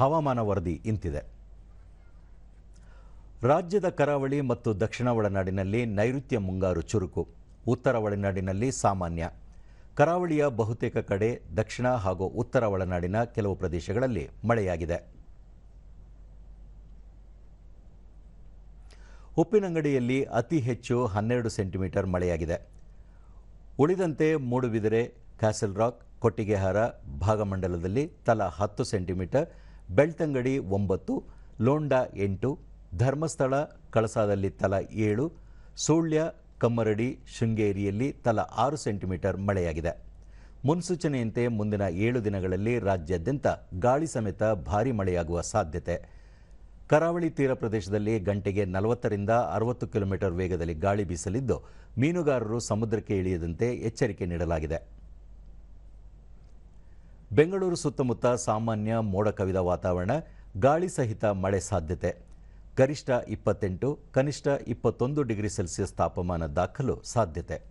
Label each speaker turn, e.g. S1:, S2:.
S1: ಹವಾಮಾನ ವರದಿ ಇಂತಿದೆ. ರಾಜ್ಯದ ಕರಾವಳಿ ಮತ್ತು ದಕ್ಷಿಣ ಒಳನಾಡಿನಲ್ಲಿ ನೈಋತ್ಯ ಮುಂಗಾರು ಚುರುಕು, ಉತ್ತರ ಒಳನಾಡಿನಲ್ಲಿ ಸಾಮಾನ್ಯ. ಕರಾವಳಿಯ ಬಹುತೇಕ ಕಡೆ ದಕ್ಷಿಣ ಹಾಗೂ ಉತ್ತರ ಒಳನಾಡಿನ ಕೆಲವು ಪ್ರದೇಶಗಳಲ್ಲಿ ಮಳೆಯಾಗಿದೆ. ಉಪ್ಪಿನಂಗಡಿಯಲ್ಲಿ ಅತಿ ಹೆಚ್ಚು ಹನ್ನೆರಡು ಸೆಂಟಿಮೀಟರ್ ಮಳೆಯಾಗಿದೆ. ಉಳಿದಂತೆ ಮೂಡುಬಿದಿರೆ, ಕ್ಯಾಸಲ್ ರಾಕ್, ಕೊಟ್ಟಿಗೆಹಾರ ಭಾಗಮಂಡಲದಲ್ಲಿ ತಲಾ ಹತ್ತು ಸೆಂಟಿಮೀಟರ್ ಬೆಳ್ತಂಗಡಿ ಒಂಬತ್ತು, ಲೋಂಡ ಎಂಟು, ಧರ್ಮಸ್ಥಳ ಕಳಸಾದಲ್ಲಿ ತಲಾ ಏಳು, ಸುಳ್ಯ ಕಮ್ಮರಡಿ ಶೃಂಗೇರಿಯಲ್ಲಿ ತಲಾ ಆರು ಸೆಂಟಿಮೀಟರ್ ಮಳೆಯಾಗಿದೆ. ಮುನ್ಸೂಚನೆಯಂತೆ ಮುಂದಿನ ಏಳು ದಿನಗಳಲ್ಲಿ ರಾಜ್ಯಾದ್ಯಂತ ಗಾಳಿ ಸಮೇತ ಭಾರೀ ಮಳೆಯಾಗುವ ಸಾಧ್ಯತೆ. ಕರಾವಳಿ ತೀರ ಪ್ರದೇಶದಲ್ಲಿ ಗಂಟೆಗೆ ನಲವತ್ತರಿಂದ ಅರವತ್ತು ಕಿಲೋಮೀಟರ್ ವೇಗದಲ್ಲಿ ಗಾಳಿ ಬೀಸಲಿದ್ದು, ಮೀನುಗಾರರು ಸಮುದ್ರಕ್ಕೆ ಇಳಿಯದಂತೆ ಎಚ್ಚರಿಕೆ ನೀಡಲಾಗಿದೆ. ಬೆಂಗಳೂರು ಸುತ್ತಮುತ್ತ ಸಾಮಾನ್ಯ ಮೋಡ ಕವಿದ ವಾತಾವರಣ, ಗಾಳಿ ಸಹಿತ ಮಳೆ ಸಾಧ್ಯತೆ. ಗರಿಷ್ಠ ಇಪ್ಪತ್ತೆಂಟು, ಕನಿಷ್ಠ ಇಪ್ಪತ್ತೊಂದು ಡಿಗ್ರಿ ಸೆಲ್ಸಿಯಸ್ ತಾಪಮಾನ ದಾಖಲು ಸಾಧ್ಯತೆ.